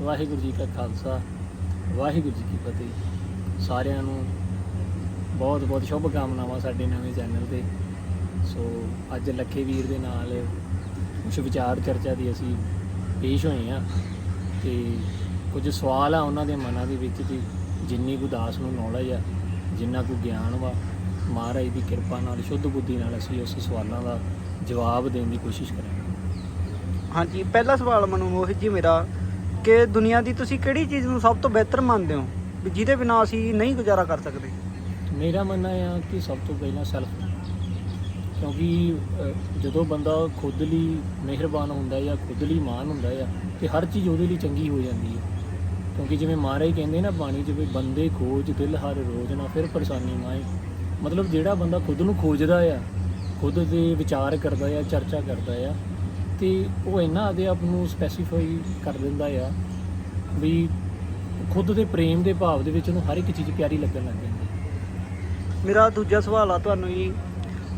ਵਾਹਿਗੁਰੂ ਜੀ ਕਾ ਖਾਲਸਾ, ਵਾਹਿਗੁਰੂ ਜੀ ਕੀ ਫਤਿਹ। ਸਾਰਿਆਂ ਨੂੰ ਬਹੁਤ ਬਹੁਤ ਸ਼ੁਭ ਕਾਮਨਾਵਾਂ ਸਾਡੇ ਨਵੇਂ ਚੈਨਲ ਤੇ। ਸੋ ਅੱਜ ਲੱਖੇ ਵੀਰ ਦੇ ਨਾਲ ਕੁਝ ਵਿਚਾਰ ਚਰਚਾ ਦੀ ਅਸੀਂ ਪੇਸ਼ ਹੋਏ ਆ ਤੇ ਕੁਝ ਸਵਾਲ ਆ ਉਹਨਾਂ ਦੇ ਮਨਾਂ ਦੇ ਵਿੱਚ ਤੇ ਜਿੰਨੀ ਕੁ ਦਾਸ ਨੂੰ ਨੌਲੇਜ ਆ, ਜਿੰਨਾ ਕੁ ਗਿਆਨ ਵਾ, ਮਹਾਰਾਜ ਦੀ ਕਿਰਪਾ ਨਾਲ, ਸ਼ੁੱਧ ਬੁੱਧੀ ਨਾਲ ਅਸੀਂ ਉਸ ਸਵਾਲਾਂ ਦਾ ਜਵਾਬ ਦੇਣ ਦੀ ਕੋਸ਼ਿਸ਼ ਕਰਾਂਗੇ। ਹਾਂਜੀ, ਪਹਿਲਾ ਸਵਾਲ ਮੈਨੂੰ ਮੋਹਿਤ ਜੀ, ਮੇਰਾ ਕਿ ਦੁਨੀਆ ਦੀ ਤੁਸੀਂ ਕਿਹੜੀ ਚੀਜ਼ ਨੂੰ ਸਭ ਤੋਂ ਬਿਹਤਰ ਮੰਨਦੇ ਹੋ? ਵੀ ਜਿਹਦੇ ਬਿਨਾਂ ਅਸੀਂ ਨਹੀਂ ਗੁਜ਼ਾਰਾ ਕਰ ਸਕਦੇ। ਮੇਰਾ ਮੰਨਣਾ ਆ ਕਿ ਸਭ ਤੋਂ ਪਹਿਲਾਂ ਸੈਲਫ ਕਿਉਂਕਿ ਅ, ਜਦੋਂ ਬੰਦਾ ਖੁਦ ਲਈ ਮਿਹਰਬਾਨ ਹੁੰਦਾ ਜਾਂ ਖੁਦ ਲਈ ਮਾਨ ਹੁੰਦਾ ਆ ਤੇ ਹਰ ਚੀਜ਼ ਉਹਦੇ ਲਈ ਚੰਗੀ ਹੋ ਜਾਂਦੀ ਹੈ ਕਿਉਂਕਿ ਜਿਵੇਂ ਮਹਾਰਾਜ ਕਹਿੰਦੇ ਨਾ ਬਾਣੀ 'ਚ ਵੀ ਬੰਦੇ ਖੋਜ ਦਿਲ ਹਰ ਰੋਜ਼ ਨਾ ਫਿਰ ਪਰੇਸ਼ਾਨੀ ਮਾਏ ਮਤਲਬ ਜਿਹੜਾ ਬੰਦਾ ਖੁਦ ਨੂੰ ਖੋਜਦਾ ਆ ਖੁਦ ਦੇ ਵਿਚਾਰ ਕਰਦਾ ਆ ਚਰਚਾ ਕਰਦਾ ਆ ਤੇ ਉਹ ਇੰਨਾ ਆਪਦੇ ਆਪ ਨੂੰ ਸਪੈਸੀਫਾਈ ਕਰ ਦਿੰਦਾ ਆ ਵੀ ਖੁਦ ਦੇ ਪ੍ਰੇਮ ਦੇ ਭਾਵ ਦੇ ਵਿੱਚ ਉਹਨੂੰ ਹਰ ਇੱਕ ਚੀਜ਼ ਪਿਆਰੀ ਲੱਗਣ ਲੱਗ ਜਾਂਦੀ ਹੈ ਮੇਰਾ ਦੂਜਾ ਸਵਾਲ ਆ ਤੁਹਾਨੂੰ ਜੀ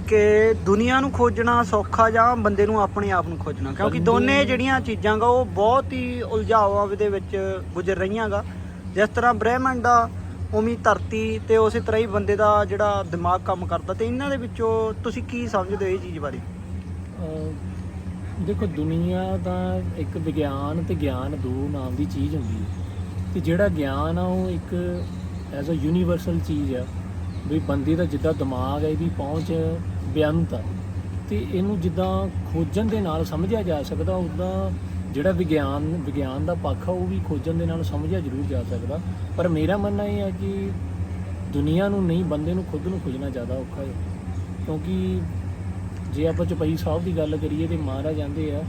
ਕਿ ਦੁਨੀਆ ਨੂੰ ਖੋਜਣਾ ਸੌਖਾ ਜਾਂ ਬੰਦੇ ਨੂੰ ਆਪਣੇ ਆਪ ਨੂੰ ਖੋਜਣਾ? ਕਿਉਂਕਿ ਦੋਨੇ ਜਿਹੜੀਆਂ ਚੀਜ਼ਾਂ ਗਾ ਉਹ ਬਹੁਤ ਹੀ ਉਲਝਾਵਾਂ ਦੇ ਵਿੱਚ ਗੁਜ਼ਰ ਰਹੀਆਂ ਗਾ ਜਿਸ ਤਰ੍ਹਾਂ ਬ੍ਰਹਿਮੰਡ ਆ ਹੀ ਧਰਤੀ ਤੇ ਉਸੇ ਤਰ੍ਹਾਂ ਹੀ ਬੰਦੇ ਦਾ ਜਿਹੜਾ ਦਿਮਾਗ ਕੰਮ ਕਰਦਾ ਤੇ ਇਹਨਾਂ ਦੇ ਵਿੱਚੋਂ ਤੁਸੀਂ ਕੀ ਸਮਝਦੇ ਹੋ ਇਹ ਚੀਜ਼ ਬਾਰੇ? ਦੇਖੋ, ਦੁਨੀਆ ਦਾ ਇੱਕ ਵਿਗਿਆਨ ਤੇ ਗਿਆਨ ਦੋ ਨਾਮ ਦੀ ਚੀਜ਼ ਹੁੰਦੀ ਹੈ। ਤੇ ਜਿਹੜਾ ਗਿਆਨ ਆ, ਉਹ ਇੱਕ ਐਜ਼ ਅ ਯੂਨੀਵਰਸਲ ਚੀਜ਼ ਆ। ਵੀ ਬੰਦੇ ਦਾ ਜਿੱਦਾਂ ਦਿਮਾਗ ਹੈ, ਇਹਦੀ ਪਹੁੰਚ ਬੇਅੰਤ ਆ। ਤੇ ਇਹਨੂੰ ਜਿੱਦਾਂ ਖੋਜਣ ਦੇ ਨਾਲ ਸਮਝਿਆ ਜਾ ਸਕਦਾ ਉਦਾਂ ਜਿਹੜਾ ਵਿਗਿਆਨ ਵਿਗਿਆਨ ਦਾ ਪੱਖ ਆ, ਉਹ ਵੀ ਖੋਜਣ ਦੇ ਨਾਲ ਸਮਝਿਆ ਜ਼ਰੂਰ ਜਾ ਸਕਦਾ। ਪਰ ਮੇਰਾ ਮੰਨਣਾ ਇਹ ਹੈ ਕਿ ਦੁਨੀਆ ਨੂੰ ਨਹੀਂ, ਬੰਦੇ ਨੂੰ ਖੁਦ ਨੂੰ ਖੋਜਣਾ ਜ਼ਿਆਦਾ ਔਖਾ ਹੈ। ਕਿਉਂਕਿ ਜੇ ਆਪਾਂ ਚਪਈ ਸਾਹਿਬ ਦੀ ਗੱਲ ਕਰੀਏ ਤੇ ਮਹਾਰਾਜ ਜਾਂਦੇ ਆ,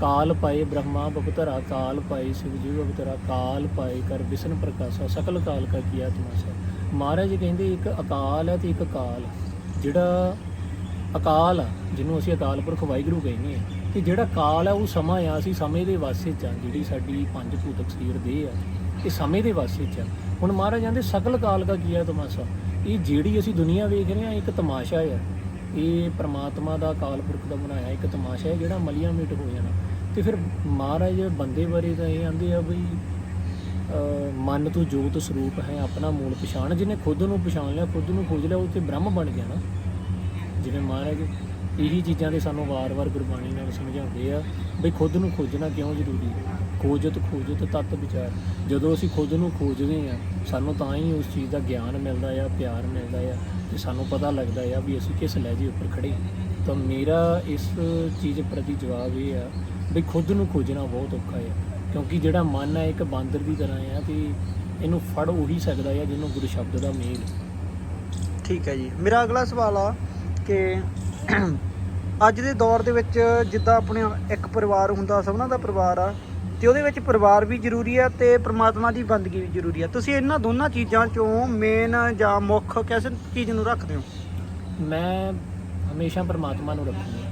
ਕਾਲ ਪਾਏ ਬ੍ਰਹਮਾ ਬਪਤਰਾ, ਕਾਲ ਪਾਏ ਸ਼ਿਵ ਜੀ ਬਪਤਰਾ, ਕਾਲ ਪਾਏ ਕਰ ਵਿਸ਼ਨ ਪ੍ਰਕਾਸ਼ਾ, ਸਕਲ ਕਾਲ ਕਾ ਕੀਆ ਤਮਾਸ਼ਾ। ਮਹਾਰਾਜ ਜੀ ਕਹਿੰਦੇ ਇੱਕ ਅਕਾਲ ਹੈ ਤੇ ਇੱਕ ਕਾਲ। ਜਿਹੜਾ ਅਕਾਲ ਆ, ਜਿਹਨੂੰ ਅਸੀਂ ਅਕਾਲ ਪੁਰਖ ਵਾਹਿਗੁਰੂ ਕਹਿੰਦੇ ਆ, ਤੇ ਜਿਹੜਾ ਕਾਲ ਆ ਉਹ ਸਮਾਂ ਆ, ਅਸੀਂ ਸਮੇਂ ਦੇ ਵਾਸਤੇ ਚ ਆ, ਜਿਹੜੀ ਸਾਡੀ ਪੰਜ ਭੂਤਕ ਸਰੀਰ ਦੇ ਆ, ਇਹ ਸਮੇਂ ਦੇ ਵਾਸਤੇ ਚ ਆ। ਹੁਣ ਮਹਾਰਾਜ ਕਹਿੰਦੇ ਸਕਲ ਕਾਲ ਕਾ ਕੀਆ ਤਮਾਸ਼ਾ, ਇਹ ਜਿਹੜੀ ਅਸੀਂ ਦੁਨੀਆ ਵੇਖ ਰਹੇ ਆ, ਇੱਕ ਤਮਾਸ਼ਾ ਆ। ਇਹ ਪ੍ਰਮਾਤਮਾ ਦਾ ਅਕਾਲ ਪੁਰਖ ਦਾ ਬਣਾਇਆ ਇੱਕ ਤਮਾਸ਼ਾ ਹੈ, ਜਿਹੜਾ ਮਲੀਆਂ ਮੀਟ ਹੋ ਜਾਣਾ। ਤੇ ਫਿਰ ਮਹਾਰਾਜ ਬੰਦੇ ਬਾਰੇ ਤਾਂ ਇਹ ਆਂਦੇ ਆ ਬਈ ਮਨ ਤੋਂ ਜੋਤ ਸਰੂਪ ਹੈ, ਆਪਣਾ ਮੂਲ ਪਛਾਣ, ਜਿਹਨੇ ਖੁਦ ਨੂੰ ਪਛਾਣ ਲਿਆ, ਖੁਦ ਨੂੰ ਖੋਜ ਲਿਆ, ਉਹ ਤੇ ਬ੍ਰਹਮ ਬਣ ਗਿਆ ਨਾ। ਜਿਵੇਂ ਮਹਾਰਾਜ ਇਹੀ ਚੀਜ਼ਾਂ ਦੇ ਸਾਨੂੰ ਵਾਰ-ਵਾਰ ਗੁਰਬਾਣੀ ਨਾਲ ਸਮਝਾਉਂਦੇ ਆ ਬਈ ਖੁਦ ਨੂੰ ਖੋਜਣਾ ਕਿਉਂ ਜ਼ਰੂਰੀ ਹੈ? ਖੋਜਤ ਖੋਜਤ ਤਤ ਵਿਚਾਰ। ਜਦੋਂ ਅਸੀਂ ਖੁਦ ਨੂੰ ਖੋਜਦੇ ਆ ਸਾਨੂੰ ਤਾਂ ਹੀ ਉਸ ਚੀਜ਼ ਦਾ ਗਿਆਨ ਮਿਲਦਾ ਆ, ਪਿਆਰ ਮਿਲਦਾ ਆ, ਤੇ ਸਾਨੂੰ ਪਤਾ ਲੱਗਦਾ ਆ ਵੀ ਅਸੀਂ ਕਿਸ ਲਹਿਜੇ ਉੱਪਰ ਖੜੇ ਤਾਂ ਮੇਰਾ ਇਸ ਚੀਜ਼ ਪ੍ਰਤੀ ਜਵਾਬ ਇਹ ਆ ਵੀ ਖੁਦ ਨੂੰ ਖੋਜਣਾ ਬਹੁਤ ਔਖਾ ਆ। ਕਿਉਂਕਿ ਜਿਹੜਾ ਮਨ ਹੈ ਇੱਕ ਬਾਂਦਰ ਦੀ ਤਰ੍ਹਾਂ ਆ ਤੇ ਇਹਨੂੰ ਫੜ ਉਹੀ ਸਕਦਾ ਆ ਜਿਹਨੂੰ ਗੁਰੂ ਸ਼ਬਦ ਦਾ ਮੇਲ ਠੀਕ ਹੈ ਜੀ। ਮੇਰਾ ਅਗਲਾ ਸਵਾਲ ਆ ਕਿ ਅੱਜ ਦੇ ਦੌਰ ਦੇ ਵਿੱਚ ਜਿੱਦਾਂ ਆਪਣੇ ਇੱਕ ਪਰਿਵਾਰ ਹੁੰਦਾ, ਸਭਨਾਂ ਦਾ ਪਰਿਵਾਰ ਆ ਤੇ ਉਹਦੇ ਵਿੱਚ ਪਰਿਵਾਰ ਵੀ ਜ਼ਰੂਰੀ ਆ ਤੇ ਪ੍ਰਮਾਤਮਾ ਦੀ ਬੰਦਗੀ ਵੀ ਜ਼ਰੂਰੀ ਆ ਤੁਸੀਂ ਇਹਨਾਂ ਦੋਨਾਂ ਚੀਜ਼ਾਂ ਚੋਂ ਮੇਨ ਜਾਂ ਮੁੱਖ ਕਿਸੇ ਚੀਜ਼ ਨੂੰ ਰੱਖਦੇ ਹੋ? ਮੈਂ ਹਮੇਸ਼ਾ ਪ੍ਰਮਾਤਮਾ ਨੂੰ ਰੱਖੂੰਗਾ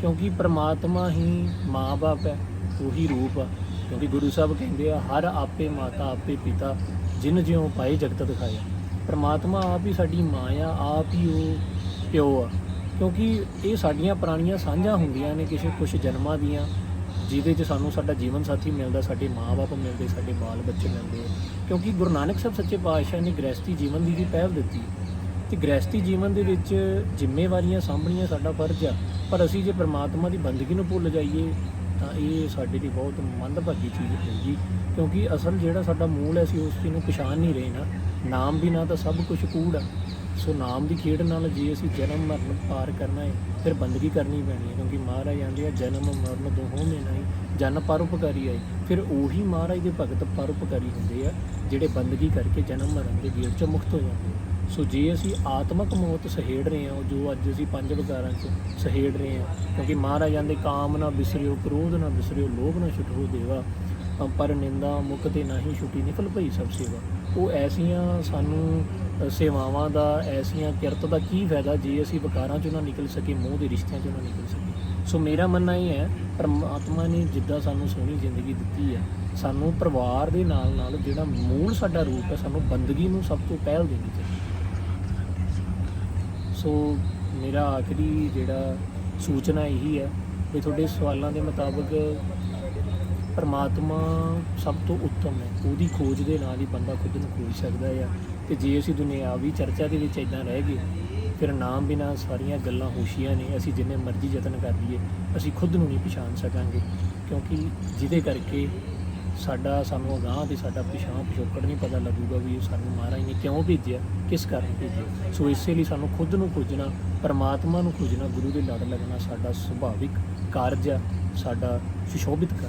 ਕਿਉਂਕਿ ਪ੍ਰਮਾਤਮਾ ਹੀ ਮਾਂ-ਬਾਪ ਹੈ, ਉਹੀ ਰੂਪ ਆ। ਕਿਉਂਕਿ ਗੁਰੂ ਸਾਹਿਬ ਕਹਿੰਦੇ ਆ, ਹਰ ਆਪੇ ਮਾਤਾ, ਆਪੇ ਪਿਤਾ, ਜਿਨ ਜਿਉ ਪਾਏ ਜਗਤ ਦਿਖਾਇਆ। ਪ੍ਰਮਾਤਮਾ ਆਪ ਹੀ ਸਾਡੀ ਮਾਂ ਆ, ਆਪ ਹੀ ਉਹ ਪਿਓ ਆ। ਕਿਉਂਕਿ ਇਹ ਸਾਡੀਆਂ ਪੁਰਾਣੀਆਂ ਸਾਂਝਾਂ ਹੁੰਦੀਆਂ ਨੇ, ਕਿਸੇ ਕੁਝ ਜਨਮਾਂ ਦੀਆਂ। ਜਿਹਦੇ 'ਚ ਸਾਨੂੰ ਸਾਡਾ ਜੀਵਨ ਸਾਥੀ ਮਿਲਦਾ, ਸਾਡੇ ਮਾਂ-ਬਾਪ ਮਿਲਦੇ, ਸਾਡੇ ਬਾਲ ਬੱਚੇ ਮਿਲਦੇ। ਆ ਕਿਉਂਕਿ ਗੁਰੂ ਨਾਨਕ ਸਾਹਿਬ ਸੱਚੇ ਪਾਤਸ਼ਾਹ ਨੇ ਗ੍ਰਸਤੀ ਜੀਵਨ ਦੀ ਵੀ ਪਹਿਲ ਦਿੱਤੀ। ਤੇ ਗ੍ਰਸਤੀ ਜੀਵਨ ਦੇ ਵਿੱਚ ਜ਼ਿੰਮੇਵਾਰੀਆਂ ਸਾਂਭਣੀਆਂ ਸਾਡਾ ਫਰਜ਼ ਆ। ਪਰ ਅਸੀਂ ਜੇ ਪ੍ਰਮਾਤਮਾ ਦੀ ਬੰਦਗੀ ਨੂੰ ਭੁੱਲ ਜਾਈਏ, ਤਾਂ ਇਹ ਸਾਡੇ ਲਈ ਬਹੁਤ ਮੰਦਭਾਗੀ ਚੀਜ਼ ਹੋਊਗੀ। ਕਿਉਂਕਿ ਅਸਲ ਜਿਹੜਾ ਸਾਡਾ ਮੂਲ ਹੈ, ਅਸੀਂ ਉਸ ਚੀਜ਼ ਨੂੰ ਪਛਾਣ ਨਹੀਂ ਰਹੇ ਨਾ। ਨਾਮ ਬਿਨਾ ਤਾਂ ਸਭ ਕੁਝ ਕੂੜ ਆ। ਸੋ ਨਾਮ ਦੀ ਖੇਡ ਨਾਲ ਜੇ ਅਸੀਂ ਜਨਮ ਮਰਨ ਪਾਰ ਕਰਨਾ ਹੈ, ਫਿਰ ਬੰਦਗੀ ਕਰਨੀ ਪੈਣੀ ਹੈ, ਕਿਉਂਕਿ ਮਹਾਰਾਜ ਆਂਦੇ ਆ, ਜਨਮ ਮਰਨ ਦੋਹੋਂ ਮੇ ਨਹੀਂ ਜਨ ਪਰਉਪਕਾਰੀ ਆਏ ਫਿਰ ਉਹੀ ਮਹਾਰਾਜ ਦੇ ਭਗਤ ਪਰਉਪਕਾਰੀ ਹੁੰਦੇ ਆ, ਜਿਹੜੇ ਬੰਦਗੀ ਕਰਕੇ ਜਨਮ ਮਰਨ ਦੇ ਗੇੜ ਚੋਂ ਮੁਕਤ ਹੋ ਜਾਂਦੇ ਆ। ਸੋ ਜੇ ਅਸੀਂ ਆਤਮਕ ਮੌਤ ਸਹੇੜ ਰਹੇ ਹਾਂ, ਜੋ ਅੱਜ ਅਸੀਂ ਪੰਜ ਵਿਕਾਰਾਂ 'ਚ ਸਹੇੜ ਰਹੇ ਹਾਂ, ਕਿਉਂਕਿ ਮਹਾਰਾਜ ਆਂਦੇ, ਕਾਮ ਨਾ ਵਿਸਰਿਓ ਕ੍ਰੋਧ ਨਾ ਵਿਸਰਿਓ ਲੋਭ ਨਾ ਛੁਟੋ ਦੇਵਾ ਪਰ ਨਿੰਦਾ ਮੁਕਤੇ ਨਹੀਂ ਛੁਟੀ ਨਿਕਲ ਭਈ ਸਭ ਸੇਵਾ। ਉਹ ਐਸੀਆਂ ਸਾਨੂੰ ਸੇਵਾਵਾਂ ਦਾ, ਐਸੀਆਂ ਕਿਰਤ ਦਾ ਕੀ ਫਾਇਦਾ ਜੇ ਅਸੀਂ ਵਕਾਰਾਂ 'ਚੋਂ ਨਾ ਨਿਕਲ ਸਕੇ ਮੋਹ ਦੇ ਰਿਸ਼ਤਿਆਂ 'ਚੋਂ ਨਾ ਨਿਕਲ ਸਕੇ ਸੋ ਮੇਰਾ ਮੰਨਣਾ ਇਹ ਹੈ, ਪਰਮਾਤਮਾ ਨੇ ਜਿੱਦਾਂ ਸਾਨੂੰ ਸੋਹਣੀ ਜ਼ਿੰਦਗੀ ਦਿੱਤੀ ਹੈ, ਸਾਨੂੰ ਪਰਿਵਾਰ ਦੇ ਨਾਲ ਨਾਲ ਜਿਹੜਾ ਮੂਲ ਸਾਡਾ ਰੂਪ ਹੈ, ਸਾਨੂੰ ਬੰਦਗੀ ਨੂੰ ਸਭ ਤੋਂ ਪਹਿਲ ਦੇਣੀ ਚਾਹੀਦੀ ਸੋ ਮੇਰਾ ਆਖਰੀ ਜਿਹੜਾ ਸੂਚਨਾ ਇਹੀ ਹੈ ਕਿ ਤੁਹਾਡੇ ਸਵਾਲਾਂ ਦੇ ਮੁਤਾਬਕ ਪਰਮਾਤਮਾ ਸਭ ਤੋਂ ਉੱਤਮ ਹੈ। ਉਹਦੀ ਖੋਜ ਦੇ ਨਾਲ ਹੀ ਬੰਦਾ ਖੁਦ ਨੂੰ ਖੋਜ ਸਕਦਾ ਆ। ਤੇ ਜੇ ਅਸੀਂ ਦੁਨਿਆਵੀ ਚਰਚਾ ਦੇ ਵਿੱਚ ਇਦਾਂ ਰਹਿ ਗਏ, ਫਿਰ ਨਾਮ ਬਿਨਾ ਸਾਰੀਆਂ ਗੱਲਾਂ ਹੋਸ਼ੀਆਂ ਨੇ। ਅਸੀਂ ਜਿੰਨੇ ਮਰਜ਼ੀ ਯਤਨ ਕਰ ਲਈਏ, ਅਸੀਂ ਖੁਦ ਨੂੰ ਨਹੀਂ ਪਛਾਣ ਸਕਾਂਗੇ। ਕਿਉਂਕਿ ਜਿਹਦੇ ਕਰਕੇ ਸਾਡਾ ਸਾਨੂੰ ਅਗਾਂਹ ਤੇ ਸਾਡਾ ਪਿਛਾਂ ਪਿਛੋਕੜ ਨਹੀਂ ਪਤਾ ਲੱਗੂਗਾ ਵੀ ਇਹ ਸਾਨੂੰ ਮਹਾਰਾਜ ਨੇ ਕਿਉਂ ਭੇਜਿਆ, ਕਿਸ ਕਾਰਨ ਭੇਜਿਆ। ਸੋ ਇਸੇ ਲਈ ਸਾਨੂੰ ਖੁਦ ਨੂੰ ਖੋਜਣਾ, ਪਰਮਾਤਮਾ ਨੂੰ ਖੋਜਣਾ, ਗੁਰੂ ਦੇ ਲੜ ਲੱਗਣਾ ਸਾਡਾ ਸੁਭਾਵਿਕ ਕਾਰਜ ਆ, ਸਾਡਾ ਸੁਸ਼ੋਭਿਤ ਕਰ